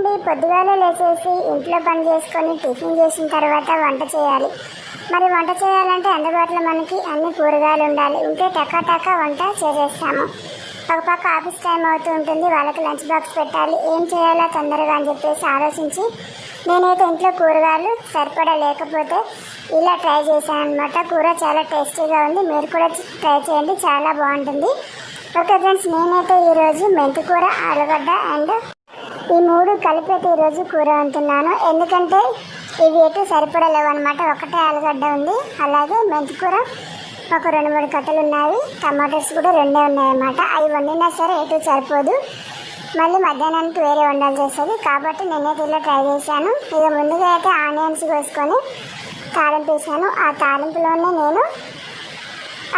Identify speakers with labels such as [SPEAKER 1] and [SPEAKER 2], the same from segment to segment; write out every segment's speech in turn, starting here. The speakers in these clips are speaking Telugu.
[SPEAKER 1] అండి పొద్దుగాలే లేచేసి ఇంట్లో పని చేసుకొని టిఫిన్ చేసిన తర్వాత వంట చేయాలి. మరి వంట చేయాలంటే అందుబాటులో మనకి అన్ని కూరగాయలు ఉండాలి. ఉంటే టకా టకా వంట చేసేస్తాము. ఒక పక్క ఆఫీస్ టైం అవుతూ ఉంటుంది. వాళ్ళకి లంచ్ బాక్స్ పెట్టాలి. ఏం చేయాలో తొందరగా అని చెప్పేసి ఆలోచించి నేనైతే ఇంట్లో కూరగాయలు సరిపడా లేకపోతే ఇలా ట్రై చేశాను అనమాట కూర చాలా టేస్టీగా ఉంది. మీరు కూడా ట్రై చేయండి. చాలా బాగుంటుంది. ఓకే ఫ్రెండ్స్ నేనైతే ఈరోజు మెంతి కూర ఆలుగడ్డ అండ్ ఈ మూడు కలిపి ఈరోజు కూర వండుతున్నాను ఎందుకంటే ఇవి అయితే సరిపడలేవు అనమాట ఒకటే ఆలుగడ్డ ఉంది. అలాగే మెంతి కూర ఒక రెండు మూడు కట్టలు ఉన్నాయి. టమాటోస్ కూడా రెండే ఉన్నాయి అన్నమాట అవి వండినా సరే ఎటు సరిపోదు. మళ్ళీ మధ్యాహ్నానికి వేరే వండాల్సి వస్తుంది కాబట్టి నేనైతే ఇలా ట్రై చేశాను. ఇక ముందుగా అయితే ఆనియన్స్ కోసుకొని తాలింపు వేసాను. ఆ తాలింపులోనే నేను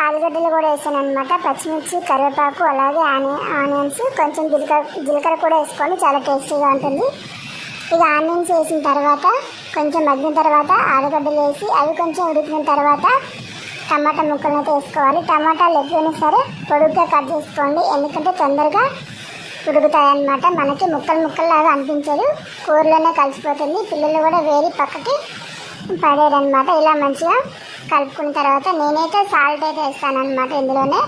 [SPEAKER 1] ఆలుగడ్డలు కూడా వేసాను అనమాట పచ్చిమిర్చి కరివేపాకు అలాగే ఆని ఆనియన్స్ కొంచెం జీలకర్ర జీలకర్ర కూడా వేసుకొని చాలా టేస్టీగా ఉంటుంది. ఇక ఆనియన్స్ వేసిన తర్వాత కొంచెం మగ్గిన తర్వాత ఆలుగడ్డలు వేసి అవి కొంచెం ఉడికిన తర్వాత టమాటా ముక్కలను అయితే వేసుకోవాలి. టమాటాలు ఎప్పుడైనా సరే పొడుగ్గా కట్ చేసుకోండి ఎందుకంటే తొందరగా ఉడుకుతాయన్నమాట. మనకి ముక్కలు ముక్కల్లాగా అనిపించదు కూరలోనే కలిసిపోతుంది పిల్లలు కూడా వేరి పక్కకి పడేరనమాట ఇలా మంచిగా కలుపుకున్న తర్వాత నేనైతే సాల్ట్ అయితే వేస్తాను ఇందులోనే.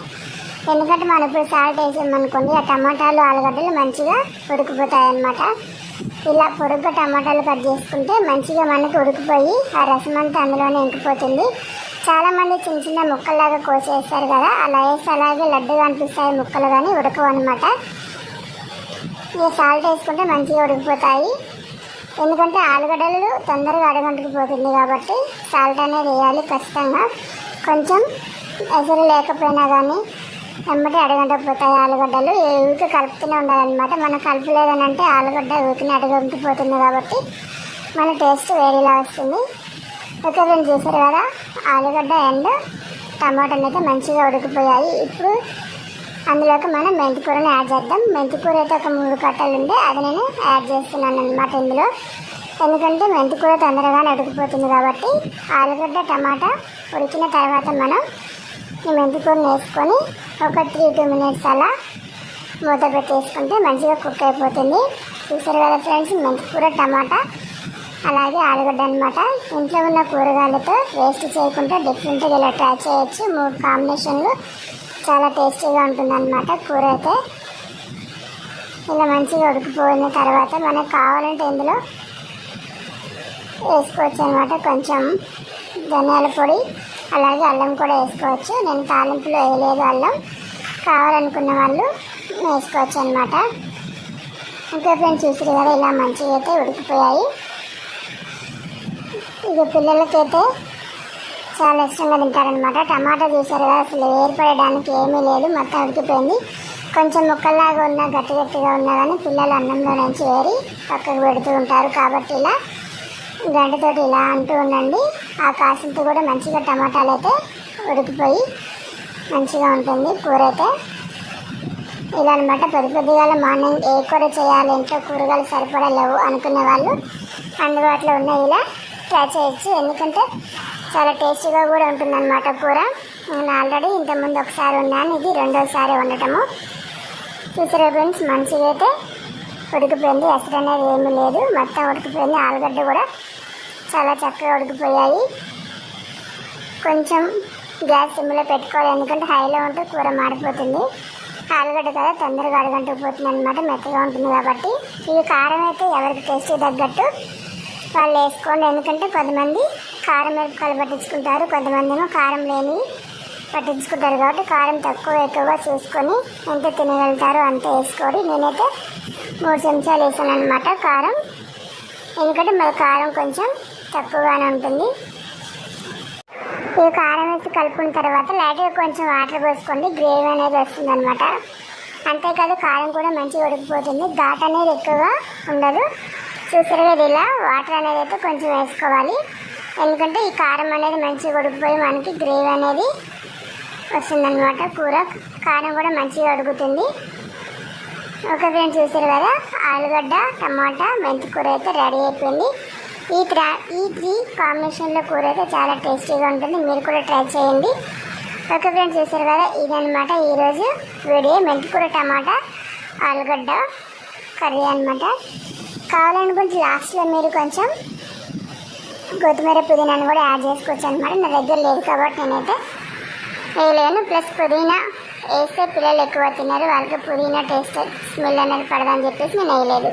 [SPEAKER 1] ఎందుకంటే మనం ఇప్పుడు సాల్ట్ వేసామనుకోండి ఆ టమాటాలు ఆలుగడ్డలు మంచిగా ఉడికిపోతాయి అన్నమాట ఇలా పొడుగ్గా టమాటాలు కట్ చేసుకుంటే మంచిగా మనకి ఉడికిపోయి ఆ రసం అంతా అందులోనే ఇంకిపోతుంది. చాలామంది చిన్న చిన్న ముక్కల్లాగా కోసేస్తారు కదా అలా వేసి అలాగే లడ్డుగా అనిపిస్తాయి ముక్కలు కానీ ఉడకవు అనమాట ఇక సాల్ట్ వేసుకుంటే మంచిగా ఉడికిపోతాయి. ఎందుకంటే ఆలుగడ్డలు తొందరగా అడగంటుకుపోతుంది కాబట్టి సాల్ట్ అనేది వేయాలి ఖచ్చితంగా. కొంచెం ఎసరు లేకపోయినా కానీ వెంబటి అడగంటకు పోతాయి ఆలుగడ్డలు. ఏ ఊరికి కలుపుతూనే ఉండాలన్నమాట. మనం కలపలేదని అంటే ఆలుగడ్డ ఊరికి అడగంటుకుపోతుంది కాబట్టి మన టేస్ట్ వేరేలా వస్తుంది. ఓకే ఫ్రెండ్స్ చూసారు కదా ఆలుగడ్డ అండ్ టమాటాలు అయితే మంచిగా ఉడికిపోయాయి. ఇప్పుడు అందులోకి మనం మెంతికూరని యాడ్ చేద్దాం. మెంతికూర అయితే ఒక మూడు కట్టలు ఉండే అది నేను యాడ్ చేస్తున్నాను అనమాట ఇందులో. ఎందుకంటే మెంతికూర తొందరగా తొందరగానే కాబట్టి ఆలుగడ్డ టమాటా ఉడికిన తర్వాత మనం ఈ మెంతికూరను వేసుకొని ఒక త్రీ టూ మినిట్స్ అలా మూత పెట్టేసుకుంటే మంచిగా కుక్ అయిపోతుంది. చూసారు కదా ఫ్రెండ్స్ మెంతికూర టమాటా అలాగే ఆలుగడ్డ అనమాట ఇంట్లో ఉన్న కూరగాయలతో వేస్ట్ చేయకుండా డిఫరెంట్గా ఇలా ట్రై చేయొచ్చు. మూడు కాంబినేషన్లు చాలా టేస్టీగా ఉంటుందన్నమాట కూర అయితే ఇలా మంచిగా ఉడికిపోయిన తర్వాత మనకు కావాలంటే ఇందులో వేసుకోవచ్చు అనమాట కొంచెం ధనియాల పొడి అలాగే అల్లం కూడా వేసుకోవచ్చు. నేను తాలింపులో వేయలేదు అల్లం. కావాలనుకున్న వాళ్ళు వేసుకోవచ్చు అనమాట ఇంకా ఫ్రెండ్స్ చూసారు కదా ఇలా మంచిగా అయితే ఉడికిపోయాయి. ఇక పిల్లలకైతే చాలా ఇష్టంగా తింటారనమాట టమాటా చూసారు కదా అసలు ఏర్పడడానికి ఏమీ లేదు మొత్తం ఉడికిపోయింది. కొంచెం ముక్కల్లాగా ఉన్న గట్టి గట్టిగా ఉన్నా కానీ పిల్లలు అన్నంలో నుంచి ఏరి పక్కకు పెడుతూ ఉంటారు. కాబట్టి ఇలా గంటతోటి ఇలా అంటూ ఉండండి. ఆ కాసింత కూడా మంచిగా టమాటాలు అయితే ఉడికిపోయి మంచిగా ఉంటుంది. కూర అయితే ఇలా అనమాట పెద్ద పెద్దగా మార్నింగ్ ఏ కూర చేయాలి ఇంట్లో కూరగాయలు సరిపడా లేవు అనుకునే వాళ్ళు అందుబాటులో ఉన్న ఇలా ట్రై చేయొచ్చు. ఎందుకంటే చాలా టేస్టీగా కూడా ఉంటుందన్నమాట కూర. నేను ఆల్రెడీ ఇంతకుముందు ఒకసారి ఉన్నాను ఇది రెండోసారి వండటము. చూసారా ఫ్రెండ్స్ మంచిగా అయితే ఉడికిపోయింది. ఎసరు అనేది ఏమీ లేదు. మొత్తం ఉడికిపోయింది. ఆలుగడ్డ కూడా చాలా చక్కగా ఉడికిపోయాయి. కొంచెం గ్యాస్ సిమ్లో పెట్టుకోవాలి. ఎందుకంటే హైలో ఉంటే కూర మాడిపోతుంది. ఆలుగడ్డ కదా తొందరగా అడగంటుకుపోతుంది అనమాట మెత్తగా ఉంటుంది కాబట్టి. ఈ కారం అయితే ఎవరికి టేస్ట్ తగ్గట్టు వాళ్ళు వేసుకోండి. ఎందుకంటే కొంతమంది కారం మిరపకాయలు పట్టించుకుంటారు. కొంతమంది ఏమో కారం లేని పట్టించుకుంటారు కాబట్టి కారం తక్కువ ఎక్కువగా చూసుకొని ఎంత తినగలుగుతారో అంత వేసుకోండి నేనైతే మూడు చెంచాలు వేసాను అనమాట కారం. ఎందుకంటే మరి కారం కొంచెం తక్కువగానే ఉంటుంది. ఈ కారం వేసి కలుపుకున్న తర్వాత లైట్గా కొంచెం వాటర్ పోసుకోండి. గ్రేవీ అనేది వస్తుంది అనమాట అంతేకాదు కారం కూడా మంచిగా ఉడికిపోతుంది. ఘాట్ అనేది ఎక్కువగా ఉండదు. చూసారు కదా ఇలా వాటర్ అనేది అయితే కొంచెం వేసుకోవాలి. ఎందుకంటే ఈ కారం అనేది మంచిగా ఉడికిపోయి మనకి గ్రేవీ అనేది వస్తుందన్నమాట కూర. కారం కూడా మంచిగా ఉడుకుతుంది ఓకే ఫ్రెండ్స్ చూసారు కదా? ఆలుగడ్డ టమాటా మెంతి కూర అయితే రెడీ అయిపోయింది. ఈ త్రా ఈ త్రీ కాంబినేషన్లో కూర అయితే చాలా టేస్టీగా ఉంటుంది. మీరు కూడా ట్రై చేయండి. ఓకే ఫ్రెండ్స్ చూసారు కదా? ఇదనమాట ఈరోజు వీడియో. మెంతి కూర టమాటా ఆలుగడ్డ కర్రీ అనమాట కావాలనుకుంటే లాస్ట్లో మీరు కొంచెం కొత్తిమీర పుదీనాను కూడా యాడ్ చేసుకోవచ్చు అనమాట నా దగ్గర లేదు కాబట్టి నేనైతే వేయలేను. ప్లస్ పుదీనా వేస్తే పిల్లలు ఎక్కువ తిన్నారు. వాళ్ళకి పుదీనా టేస్ట్ స్మెల్ అనేది పడదని చెప్పేసి నేను వేయలేదు.